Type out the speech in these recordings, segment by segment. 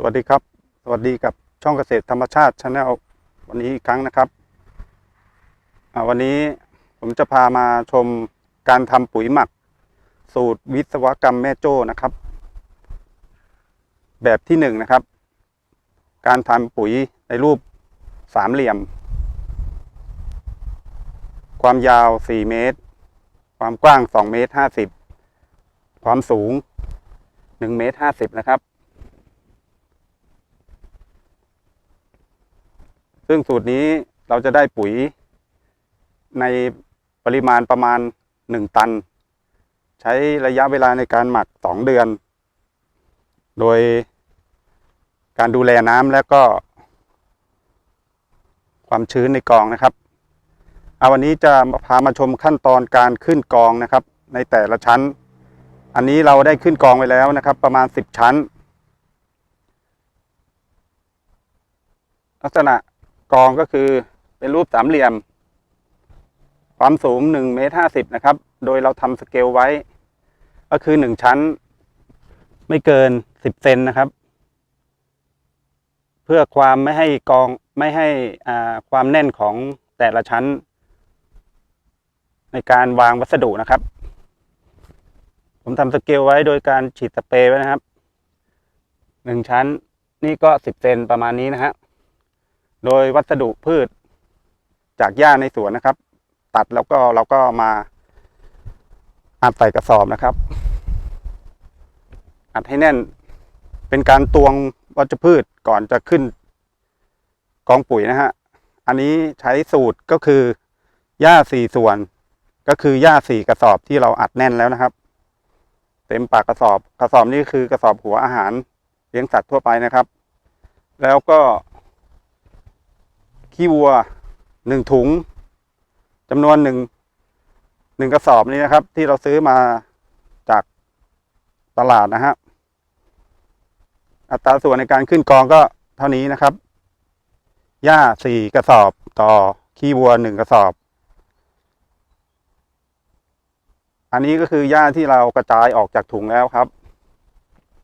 สวัสดีครับ สวัสดีกับช่องเกษตรธรรมชาติชาแนลวันนี้อีกครั้งนะครับวันนี้ผมจะพามาชมการทำปุ๋ยหมัก สูตรวิศวกรรมแม่โจ้นะครับ แบบที่หนึ่งนะครับ การทำปุ๋ยในรูปสามเหลี่ยม ความยาว 4 เมตร ความกว้าง 2 เมตร 50 ความสูง 1 เมตร 50 นะครับ ซึ่งสูตรนี้เราจะได้ปุ๋ยในปริมาณประมาณ 1 ตัน ใช้ระยะเวลาในการหมัก 2 เดือน โดยการดูแลน้ำและก็ ความชื้นในกองนะครับเอาวันนี้จะพามาชมขั้นตอนการขึ้นกองนะครับ ในแต่ละชั้น อันนี้เราได้ขึ้นกองไว้แล้วนะครับ ประมาณ 10 ชั้น ลักษณะ กองก็คือเป็นรูปสามเหลี่ยม ความสูง1เมตร50นะครับ โดยเราทำสเกลไว้ ก็คือ1ชั้น ไม่เกิน10เซนนะครับ เพื่อความไม่ให้กองไม่ให้ความแน่นของแต่ละชั้น ในการวางวัสดุนะครับ ผมทำสเกลไว้โดยการฉีดสเปรย์ไว้นะครับหนึ่งชั้นนี่ก็สิบเซนประมาณนี้นะฮะ โดยวัสดุพืช จากหญ้าในสวนนะครับ ตัดแล้วก็เราก็มาอัดใส่กระสอบนะครับ อัดให้แน่นเป็นการตวงวัชพืชก่อนจะขึ้น กองปุ๋ยนะฮะ อันนี้ใช้สูตรก็คือหญ้าสี่ส่วน ก็คือหญ้าสี่กระสอบที่เราอัดแน่นแล้วนะครับ เต็มปากกระสอบ กระสอบนี้คือกระสอบหัวอาหารเลี้ยงสัตว์ทั่วไปนะครับ แล้วก็ ขี้วัวหนึ่งถุงจำนวนหนึ่งหนึ่งกระสอบนี้นะครับ ที่เราซื้อมาจากตลาดนะฮะอัตราส่วนในการขึ้นกองก็เท่านี้นะครับหญ้าสี่กระสอบต่อขี้วัวหนึ่งกระสอบ อันนี้ก็คือหญ้าที่เรากระจายออกจากถุงแล้วครับ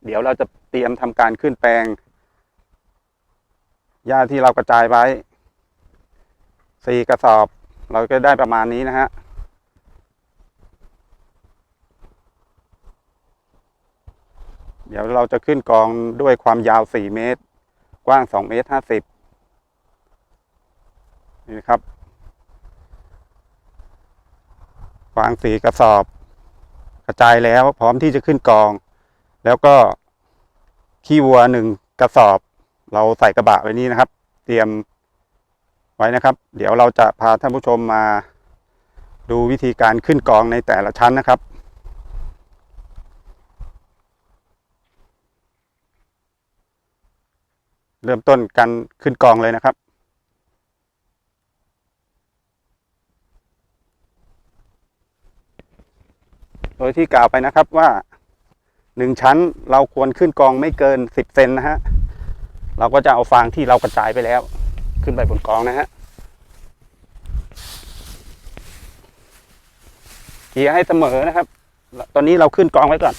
เดี๋ยวเราจะเตรียมทำการขึ้นแปลงหญ้าที่เรากระจายไว้ สี่กระสอบ เราก็ได้ประมาณนี้นะฮะเดี๋ยวเราจะขึ้นกองด้วยความยาวสี่เมตร กว้างสองเมตรห้าสิบนี่นะครับ วางสีกระสอบ กระจายแล้วพร้อมที่จะขึ้นกอง แล้วก็ขี้วัวหนึ่งกระสอบ เราใส่กระบะไว้นี้นะครับ เตรียม ไว้นะครับ เดี๋ยวเราจะพาท่านผู้ชมมาดูวิธีการขึ้นกองในแต่ละชั้นนะครับ เริ่มต้นการขึ้นกองเลยนะครับโดยที่กล่าวไปนะครับว่าหนึ่งชั้นเราควรขึ้นกองไม่เกินสิบเซนนะฮะ เราก็จะเอาฟางที่เรากระจายไปแล้ว ขึ้นไปบนกองนะฮะเกียร์ให้เสมอนะครับ ตอนนี้เราขึ้นกองไว้ก่อน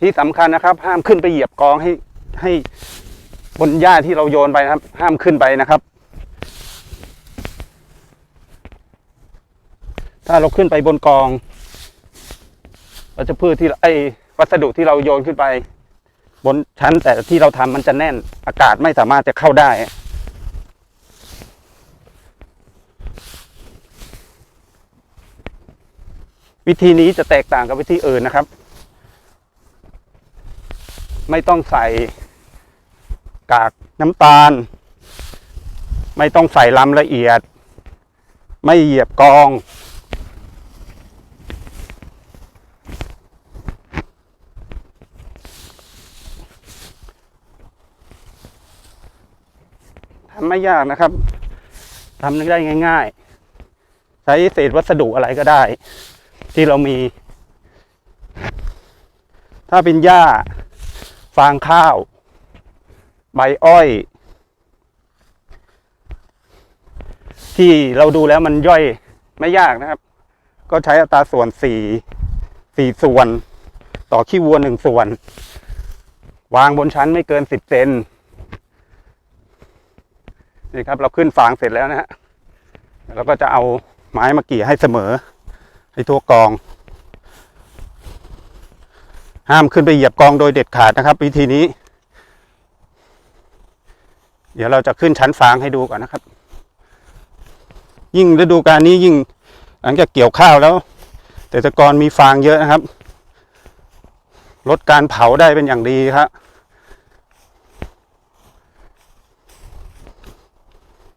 ที่สำคัญนะครับ ห้ามขึ้นไปเหยียบกองให้ให้บนหญ้าที่เราโยนไปนะครับ ห้ามขึ้นไปนะครับ ถ้าเราขึ้นไปบนกอง วัชพืชที่ไอวัสดุที่เราโยนขึ้นไป บนชั้นแต่ที่เราทำมันจะแน่น อากาศไม่สามารถจะเข้าได้ วิธีนี้จะแตกต่างกับวิธีอื่นนะครับ ไม่ต้องใส่กากน้ำตาล ไม่ต้องใส่ลำละเอียด ไม่เหยียบกอง ทำไม่ยากนะครับทำได้ง่าย ๆ ใช้เศษวัสดุอะไรก็ได้ ที่เรามี ถ้าเป็นหญ้า ฟางข้าว ใบอ้อย ที่เราดูแล้วมันย่อยไม่ยากนะครับ ก็ใช้อัตราส่วนสี่สี่ส่วน ต่อขี้วัวหนึ่งส่วน วางบนชั้นไม่เกินสิบเซน นี่ครับ เราขึ้นฟางเสร็จแล้วนะฮะเราก็จะเอาไม้มาเกี่ยให้เสมอ ให้ทั่วกอง ห้ามขึ้นไปเหยียบกองโดยเด็ดขาดนะครับ วิธีนี้ เดี๋ยวเราจะขึ้นชั้นฟางให้ดูก่อนนะครับ ยิ่งฤดูกาลนี้ยิ่งหลังจากเกี่ยวข้าวแล้วเกษตรกรมีฟางเยอะนะครับ ลดการเผาได้เป็นอย่างดีครับ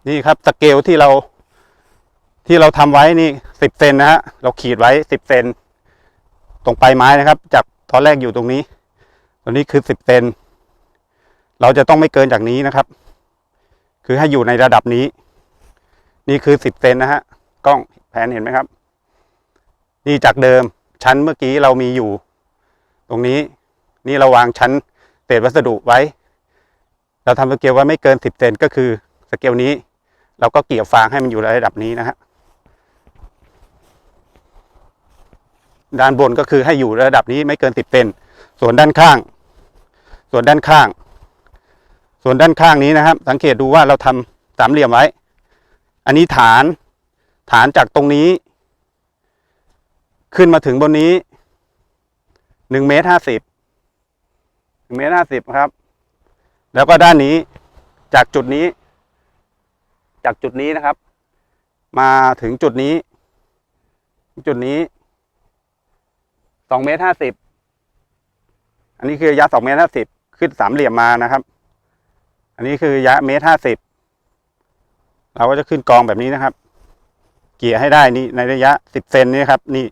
นี่ครับสเกลที่เรา ที่เราทำไว้นี่สิบเซนนะฮะเราขีดไว้สิบเซนตรงปลายไม้นะครับ จากตอนแรกอยู่ตรงนี้ตรงนี้คือสิบเซนเราจะต้องไม่เกินจากนี้นะครับ คือให้อยู่ในระดับนี้ นี่คือสิบเซนนะฮะกล้องแผนเห็นไหมครับ นี่จากเดิมชั้นเมื่อกี้เรามีอยู่ ตรงนี้ นี่เราวางชั้นเศษวัสดุไว้ เราทำสเกลไว้ไม่เกินสิบเซนก็คือสเกลนี้ เราก็เกี่ยวฟางให้มันอยู่ในระดับนี้นะฮะด้านบนก็คือให้อยู่ระดับนี้ไม่เกินสิบเซนส่วนด้านข้าง ส่วนด้านข้าง ส่วนด้านข้างนี้นะครับ สังเกตดูว่าเราทำสามเหลี่ยมไว้ อันนี้ฐาน ฐานจากตรงนี้ ขึ้นมาถึงบนนี้หนึ่งเมตรห้าสิบหนึ่งเมตรห้าสิบครับ แล้วก็ด้านนี้จากจุดนี้ จากจุดนี้นะครับ มาถึงจุดนี้ จุดนี้สองเมตรห้าสิบอันนี้คือระยะสองเมตรห้าสิบขึ้นสามเหลี่ยมมานะครับ อันนี้คือระยะเมตรห้าสิบเราก็จะขึ้นกองแบบนี้นะครับ เกี่ยให้ได้นี่ในระยะสิบเซนนี่ครับ นี่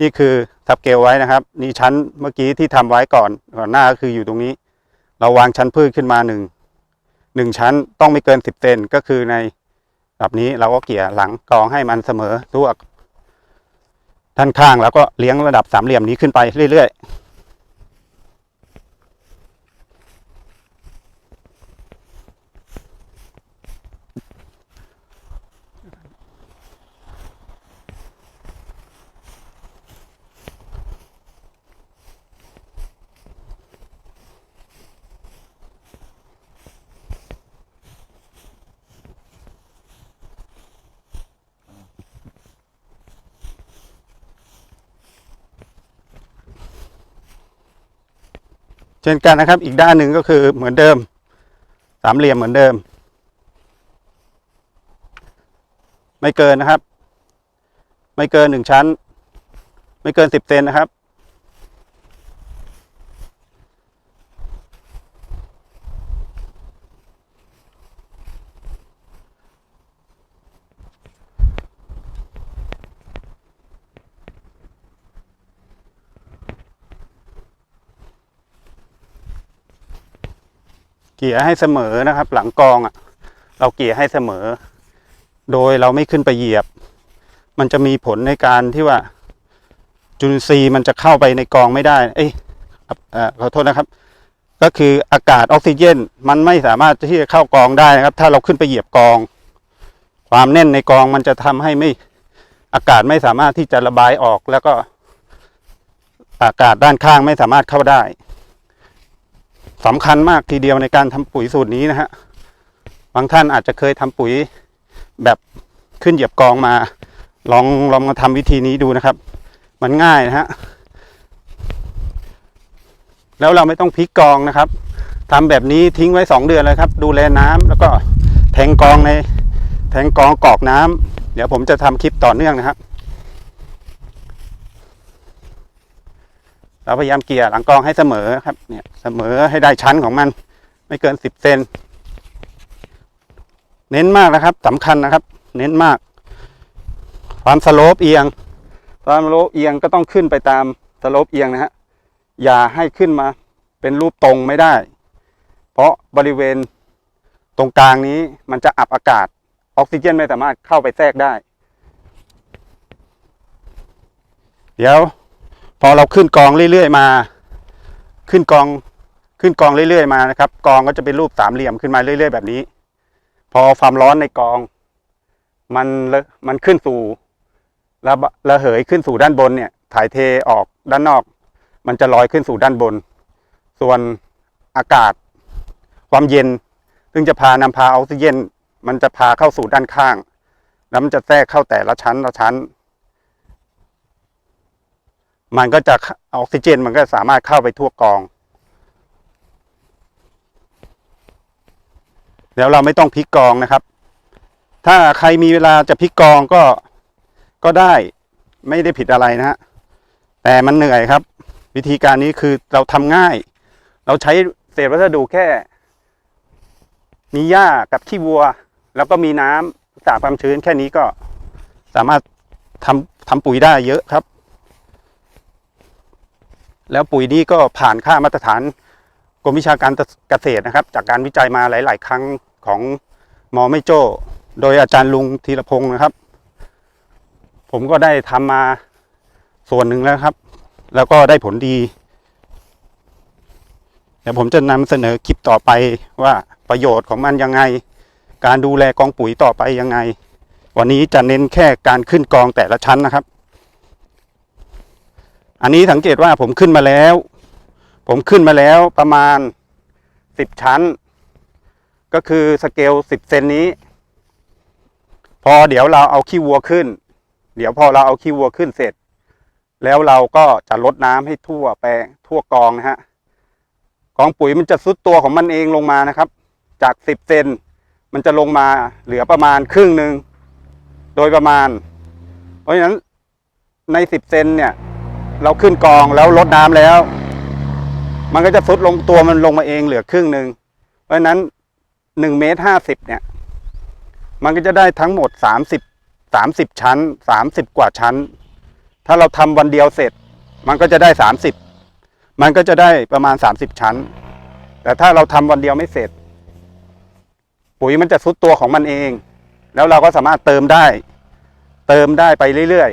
นี่คือทับเกลไว้นะครับ นี่ชั้นเมื่อกี้ที่ทำไว้ก่อนก่อนหน้าก็คืออยู่ตรงนี้ เราวางชั้นพืชขึ้นมาหนึ่งหนึ่งชั้นต้องไม่เกินสิบเซนก็คือใน แบบนี้เราก็เกี่ยหลังกองให้มันเสมอทั่วด้านข้างแล้วก็เลี้ยงระดับสามเหลี่ยมนี้ขึ้นไปเรื่อยๆ เช่นกันนะครับ อีกด้านหนึ่งก็คือเหมือนเดิม สามเหลี่ยมเหมือนเดิม ไม่เกินนะครับ ไม่เกินหนึ่งชั้น ไม่เกินสิบเซนนะครับ เกี่ยให้เสมอนะครับ หลังกองอะ เราเกี่ยให้เสมอ โดยเราไม่ขึ้นไปเหยียบ มันจะมีผลในการที่ว่า จุลินทรีย์มันจะเข้าไปในกองไม่ได้ เอ้ยครับเอ่อขอโทษนะครับ ก็คืออากาศออกซิเจน มันไม่สามารถที่จะเข้ากองได้นะครับ ถ้าเราขึ้นไปเหยียบกอง ความแน่นในกองมันจะทำให้ไม่อากาศไม่สามารถที่จะระบายออกแล้วก็อากาศด้านข้างไม่สามารถเข้าได้ สำคัญมากทีเดียวในการทำปุ๋ยสูตรนี้นะฮะบางท่านอาจจะเคยทำปุ๋ยแบบขึ้นเหยียบกองมา ลองลองมาทำวิธีนี้ดูนะครับ มันง่ายนะฮะแล้วเราไม่ต้องพลิกกองนะครับทำแบบนี้ทิ้งไว้สองเดือนเลยครับ ดูแลน้ำแล้วก็แทงกองในแทงกองกรอกน้ำเดี๋ยวผมจะทำคลิปต่อเนื่องนะครับ เราพยายามเกลี่ยหลังกองให้เสมอครับ เนี่ยเสมอให้ได้ชั้นของมัน ไม่เกินสิบเซนเน้นมากนะครับสำคัญนะครับ เน้นมาก ความสโลปเอียงความสโลปเอียงก็ต้องขึ้นไปตามสโลปเอียงนะฮะอย่าให้ขึ้นมาเป็นรูปตรงไม่ได้ เพราะบริเวณตรงกลางนี้มันจะอับอากาศ ออกซิเจนไม่สามารถเข้าไปแทรกได้ เดี๋ยว พอเราขึ้นกองเรื่อยๆมา ขึ้นกองขึ้นกองเรื่อยๆมานะครับ กองก็จะเป็นรูปสามเหลี่ยมขึ้นมาเรื่อยๆแบบนี้ พอความร้อนในกอง มันเลมันขึ้นสู่ระระเหยขึ้นสู่ด้านบนเนี่ย ถ่ายเทออกด้านนอก มันจะลอยขึ้นสู่ด้านบน ส่วนอากาศ ความเย็น ซึ่งจะพานำพาออกซิเจนมันจะพาเข้าสู่ด้านข้าง แล้วมันจะแทรกเข้าแต่ละชั้นละชั้น มันก็จะออกซิเจนมันก็สามารถเข้าไปทั่วกองแล้วเราไม่ต้องพลิกกองนะครับ ถ้าใครมีเวลาจะพลิกกองก็ก็ได้ไม่ได้ผิดอะไรนะฮะแต่มันเหนื่อยครับ วิธีการนี้คือเราทำง่าย เราใช้เศษวัสดุแค่ มีหญ้ากับขี้วัว แล้วก็มีน้ำรักษาความชื้นแค่นี้ก็สามารถทำทำปุ๋ยได้เยอะครับ แล้วปุ๋ยนี้ก็ผ่านค่ามาตรฐานกรมวิชาการเกษตรนะครับ จากการวิจัยมาหลาย ๆ ครั้งของหมอไม่โจ้ โดยอาจารย์ลุงธีรพงศ์นะครับ ผมก็ได้ทำมาส่วนหนึ่งแล้วครับ แล้วก็ได้ผลดี เดี๋ยวผมจะนำเสนอคลิปต่อไปว่าประโยชน์ของมันยังไง การดูแลกองปุ๋ยต่อไปยังไง วันนี้จะเน้นแค่การขึ้นกองแต่ละชั้นนะครับ อันนี้สังเกตว่าผมขึ้นมาแล้ว ผมขึ้นมาแล้วประมาณสิบชั้น ก็คือสเกลสิบเซนนี้ พอเดี๋ยวเราเอาขี้วัวขึ้น เดี๋ยวพอเราเอาขี้วัวขึ้นเสร็จ แล้วเราก็จะลดน้ำให้ทั่วแปลงทั่วกองนะฮะกองปุ๋ยมันจะซุดตัวของมันเองลงมานะครับ จากสิบเซนมันจะลงมาเหลือประมาณครึ่งหนึ่งโดยประมาณ เพราะฉะนั้นในสิบเซนเนี่ย เราขึ้นกองแล้วลดน้ำแล้ว มันก็จะซุดลงตัวมันลงมาเองเหลือครึ่งหนึ่งเพราะฉะนั้นหนึ่งเมตรห้าสิบเนี่ย มันก็จะได้ทั้งหมดสามสิบสามสิบชั้นสามสิบกว่าชั้น ถ้าเราทำวันเดียวเสร็จ มันก็จะได้สามสิบมันก็จะได้ประมาณสามสิบชั้น แต่ถ้าเราทำวันเดียวไม่เสร็จ ปุ๋ยมันจะซุดตัวของมันเอง แล้วเราก็สามารถเติมได้ เติมได้ไปเรื่อย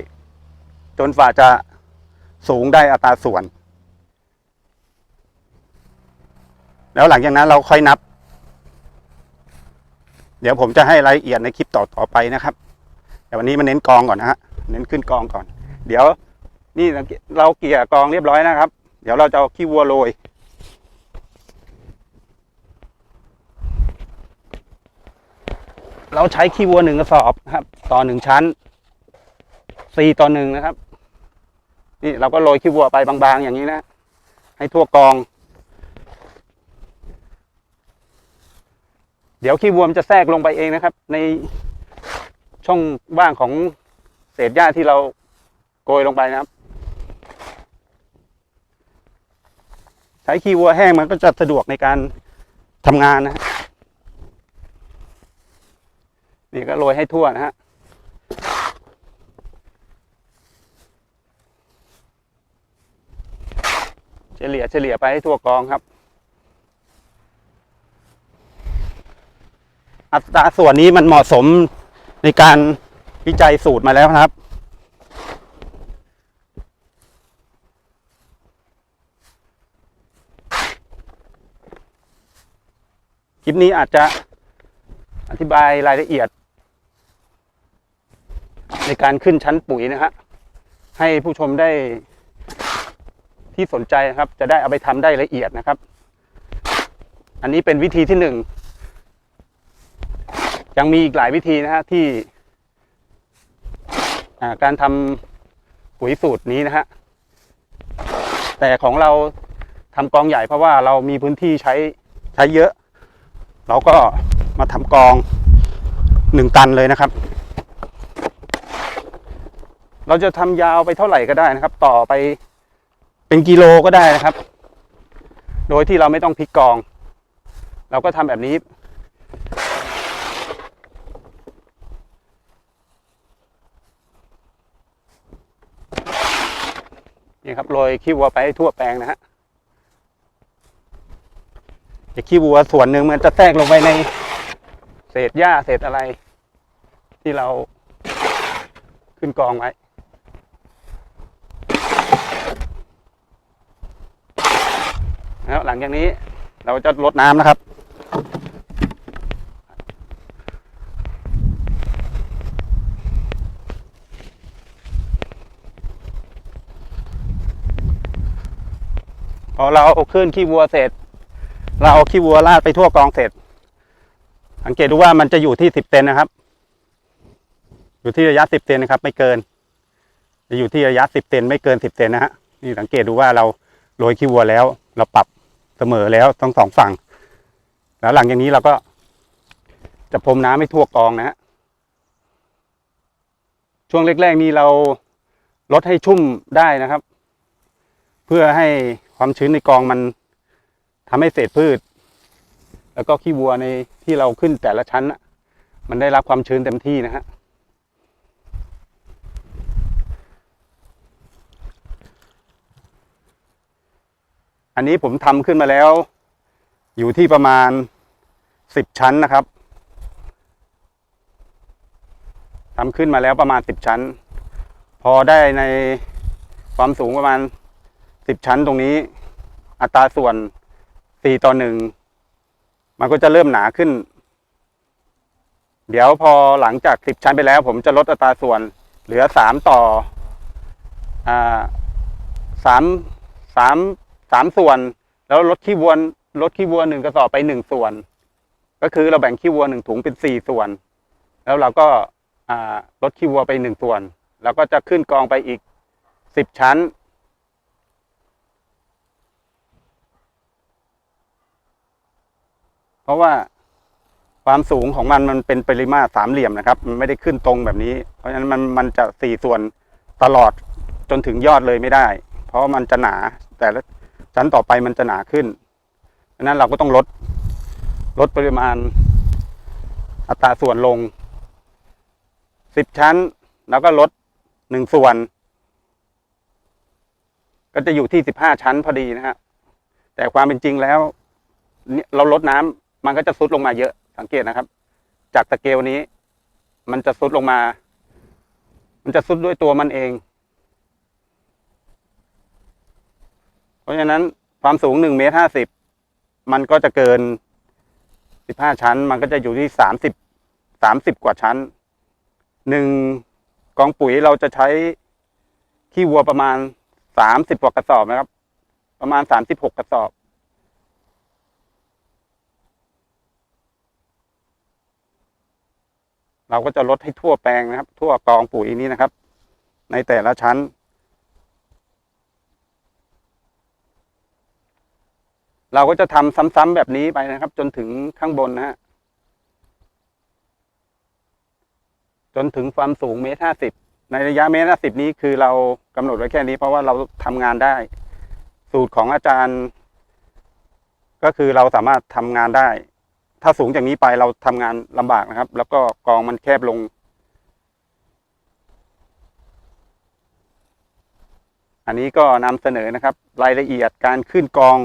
ๆ จนฝ่าจะ สูงได้อัตราส่วน แล้วหลังจากนั้นเราค่อยนับ เดี๋ยวผมจะให้รายละเอียดในคลิปต่อต่อไปนะครับ แต่วันนี้มาเน้นกองก่อนนะฮะเน้นขึ้นกองก่อน เดี๋ยวนี่เราเกี่ยกองเรียบร้อยนะครับ เดี๋ยวเราจะเอาขี้วัวโรยเราใช้ขี้วัวหนึ่งกระสอบนะครับ ต่อหนึ่งชั้นสี่ต่อหนึ่งนะครับ นี่เราก็โรยขี้วัวไปบางๆอย่างนี้นะ ให้ทั่วกอง เดี๋ยวขี้วัวมันจะแทรกลงไปเองนะครับ ในช่องว่างของเศษหญ้าที่เราโกยลงไปนะครับ ใช้ขี้วัวแห้งมันก็จะสะดวกในการทำงานนะฮะนี่ก็โรยให้ทั่วนะฮะ เฉลี่ยเฉลี่ยไปให้ทั่วกองครับ อัตราส่วนนี้มันเหมาะสมในการวิจัยสูตรมาแล้วครับ คลิปนี้อาจจะอธิบายรายละเอียด ในการขึ้นชั้นปุ๋ยนะฮะให้ผู้ชมได้ ที่สนใจนะครับ จะได้เอาไปทำได้ละเอียดนะครับ อันนี้เป็นวิธีที่หนึ่งยังมีอีกหลายวิธีนะฮะที่การทำปุ๋ยสูตรนี้นะฮะแต่ของเราทำกองใหญ่เพราะว่าเรามีพื้นที่ใช้ใช้เยอะ เราก็มาทำกองหนึ่งตันเลยนะครับ เราจะทำยาวไปเท่าไหร่ก็ได้นะครับ ต่อไป เป็นกิโลก็ได้นะครับ โดยที่เราไม่ต้องพลิกกอง เราก็ทำแบบนี้ นี่ครับโรยขี้วัวไปให้ทั่วแปลงนะฮะไอ้ขี้วัวส่วนหนึ่งมันจะแทรกลงไปในเศษหญ้าเศษอะไรที่เราขึ้นกองไว้ แล้วหลังจากนี้เราจะลดน้ำนะครับ พอเราขึ้นขี้วัวเสร็จ เราเอาขี้วัวลาดไปทั่วกองเสร็จ สังเกตดูว่ามันจะอยู่ที่สิบเซนนะครับ อยู่ที่ระยะสิบเซนนะครับ ไม่เกิน จะอยู่ที่ระยะสิบเซนไม่เกินสิบเซนนะฮะนี่สังเกตดูว่าเราโรยขี้วัวแล้ว เราปรับ เสมอแล้วทั้งสองฝั่ง แล้วหลังจากนี้เราก็จะพรมน้ำให้ทั่วกองนะฮะช่วงแรกๆนี้เราลดให้ชุ่มได้นะครับ เพื่อให้ความชื้นในกองมันทำให้เศษพืช แล้วก็ขี้วัวในที่เราขึ้นแต่ละชั้น มันได้รับความชื้นเต็มที่นะฮะ อันนี้ผมทำขึ้นมาแล้ว อยู่ที่ประมาณสิบชั้นนะครับทำขึ้นมาแล้วประมาณสิบชั้น พอได้ในความสูงประมาณสิบชั้นตรงนี้ อัตราส่วนสี่ต่อหนึ่งมันก็จะเริ่มหนาขึ้น เดี๋ยวพอหลังจากสิบชั้นไปแล้ว ผมจะลดอัตราส่วนเหลือสามต่ออ่าสามสาม สามส่วน แล้วลดขี้วัวลดขี้วัวหนึ่งกระสอบไปหนึ่งส่วน ก็คือเราแบ่งขี้วัวหนึ่งถุงเป็นสี่ส่วน แล้วเราก็ลดขี้วัวไปหนึ่งส่วนแล้วก็จะขึ้นกองไปอีกสิบชั้น เพราะว่าความสูงของมันมันเป็นปริมาตรสามเหลี่ยมนะครับ มันไม่ได้ขึ้นตรงแบบนี้ เพราะฉะนั้นมันมันจะสี่ส่วนตลอดจนถึงยอดเลยไม่ได้ เพราะมันจะหนาแต่ละ ชั้นต่อไปมันจะหนาขึ้นดังนั้นเราก็ต้องลดลดปริมาณอัตราส่วนลงสิบชั้น แล้วก็ลดหนึ่งส่วน ก็จะอยู่ที่สิบห้าชั้นพอดีนะฮะแต่ความเป็นจริงแล้วเราลดน้ำมันก็จะซุดลงมาเยอะสังเกตนะครับ จากตะเกลนี้ มันจะซุดลงมา มันจะซุดด้วยตัวมันเอง เพ ราะฉะนั้นความสูงหนึ่งเมตรห้าสิบมันก็จะเกินสิบห้าชั้น มันก็จะอยู่ที่สามสิบสามสิบกว่าชั้นหนึ่งกองปุ๋ยเราจะใช้ขี้วัวประมาณสามสิบกว่ากระสอบนะครับ ประมาณสามสิบหกกระสอบ เราก็จะลดให้ทั่วแปลงนะครับ ทั่วกองปุ๋ยนี้นะครับ ในแต่ละชั้น เราก็จะทำซ้ำๆแบบนี้ไปนะครับ จนถึงข้างบนนะฮะจนถึงความสูงเมตรห้าสิบในระยะเมตรห้าสิบนี้คือเรากำหนดไว้แค่นี้เพราะว่าเราทำงานได้ สูตรของอาจารย์ ก็คือเราสามารถทำงานได้ ถ้าสูงจากนี้ไปเราทำงานลำบากนะครับ แล้วก็กองมันแคบลงอันนี้ก็นำเสนอนะครับ รายละเอียดการขึ้นกอง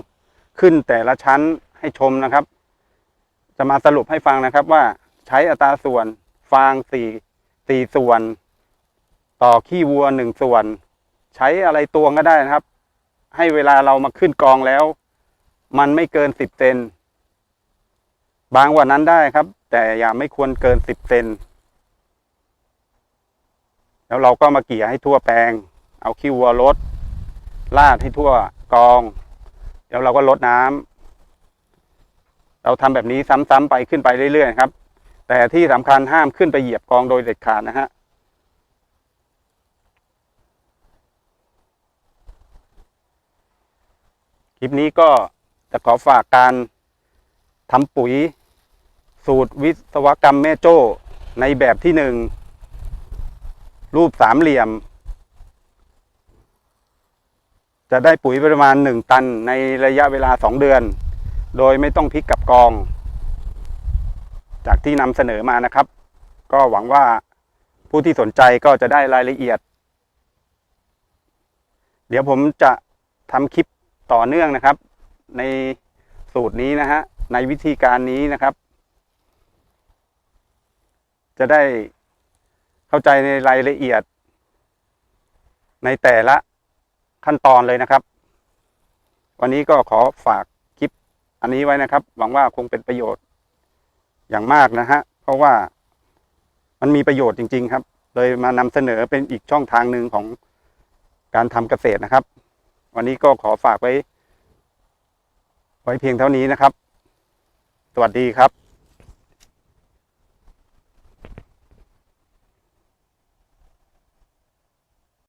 ขึ้นแต่ละชั้นให้ชมนะครับ จะมาสรุปให้ฟังนะครับว่าใช้อัตราส่วนฟางสี่สี่ส่วน ต่อขี้วัวหนึ่งส่วน ใช้อะไรตวงก็ได้นะครับ ให้เวลาเรามาขึ้นกองแล้ว มันไม่เกินสิบเซนบางกว่านั้นได้ครับ แต่อย่าไม่ควรเกินสิบเซนแล้วเราก็มาเกี่ยให้ทั่วแปลง เอาขี้วัวลดลาดให้ทั่วกอง เดี๋ยวเราก็ลดน้ำเราทำแบบนี้ซ้ำๆไปขึ้นไปเรื่อยๆครับ แต่ที่สำคัญห้ามขึ้นไปเหยียบกองโดยเด็ดขาดนะฮะคลิปนี้ก็จะขอฝากการทำปุ๋ย สูตรวิศวกรรมแม่โจ้ในแบบที่หนึ่งรูปสามเหลี่ยม จะได้ปุ๋ยประมาณหนึ่งตันในระยะเวลาสองเดือน โดยไม่ต้องพลิกกับกอง จากที่นำเสนอมานะครับ ก็หวังว่าผู้ที่สนใจก็จะได้รายละเอียด เดี๋ยวผมจะทำคลิปต่อเนื่องนะครับ ในสูตรนี้นะฮะในวิธีการนี้นะครับ จะได้เข้าใจในรายละเอียด ในแต่ละ ขั้นตอนเลยนะครับ วันนี้ก็ขอฝากคลิปอันนี้ไว้นะครับ หวังว่าคงเป็นประโยชน์อย่างมากนะฮะ เพราะว่ามันมีประโยชน์จริง ๆ ครับ เลยมานำเสนอเป็นอีกช่องทางหนึ่งของการทำเกษตรนะครับ วันนี้ก็ขอฝากไว้ ไว้เพียงเท่านี้นะครับ สวัสดีครับ